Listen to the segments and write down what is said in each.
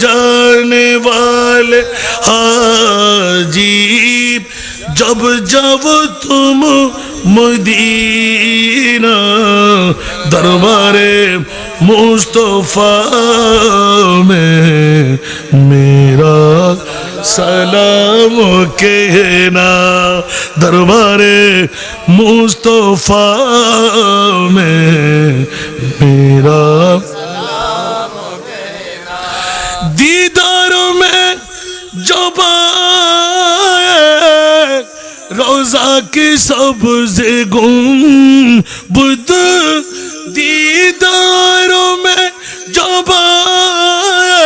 جانے والے حاجی جب جب تم مدینہ دربار مصطفیٰ میں میرا سلام کہنا دربار مصطفیٰ میں میرا دیدار میں جب آئے روزہ کی سبز گم بدھ دیداروں میں جب آئے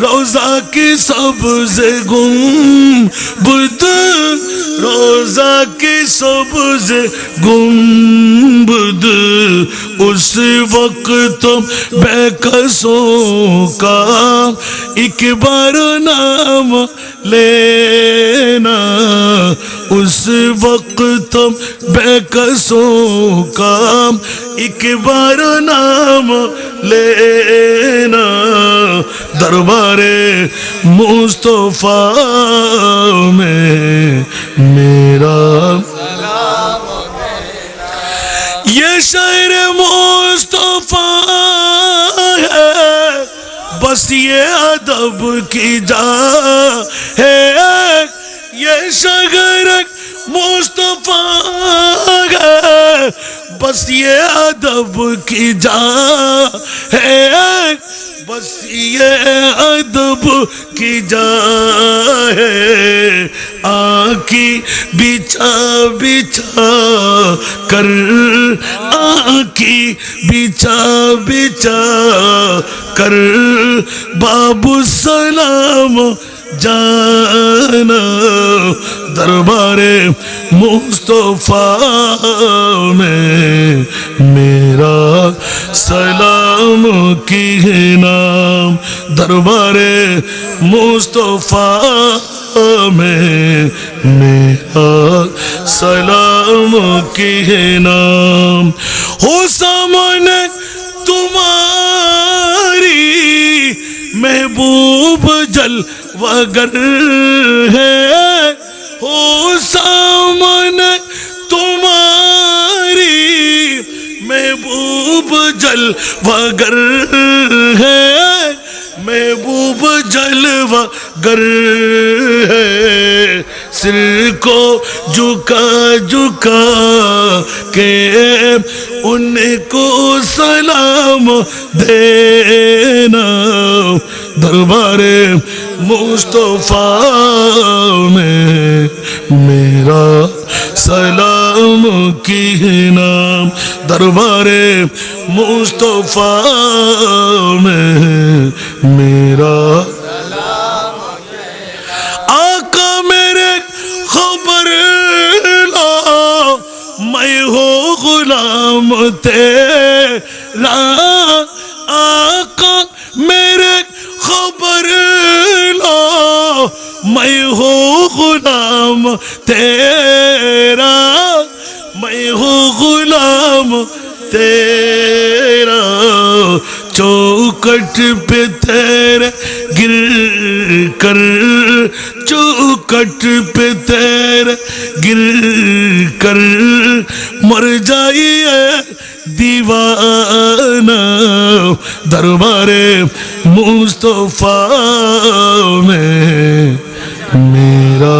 روزہ کی سبز گم بدھ، روزہ کی سبز گنبد اس وقت بے قصوں کا ایک بار نام لینا۔ اس وقت بے قصوں کا ایک بار نام لینا۔ دربار مصطفیٰ میں میرا۔ یہ شہر مصطفیٰ ہے۔ بس یہ ادب کی جا ہے۔ یہ شہر مصطفیٰ ہے۔ بس یہ ادب کی جا ہے۔ بس یہ ادب کی جا ہے۔ کی بچھا بچھا کر آنکھی بچھا بچھا کر بابو سلام جانا دربار مصطفیٰ میں میرا سلام کی نام دربار مصطفیٰ میں میرا سلام کی نام ہو سامنے تمہاری محبوب جل وگر ہے محبوب جل وگر ہے۔ محبوب جلوہ گر ہے۔ سر کو جھکا جھکا کے ان کو سلام دینا۔ دربار مصطفیٰ میں میرا سلام کی نام دربار مصطفیٰ میں میرا۔ آقا میرے خبر لا، میں ہو غلام تیرا۔ آقا میرے خبر لا، میں ہو غلام تیرا۔ غلام تیرا چوکٹ پہ تیرے گر کر، چوکٹ پہ تیرے گر کر۔ مر جائیے دیوانہ دربار مصطفیٰ میں، میرا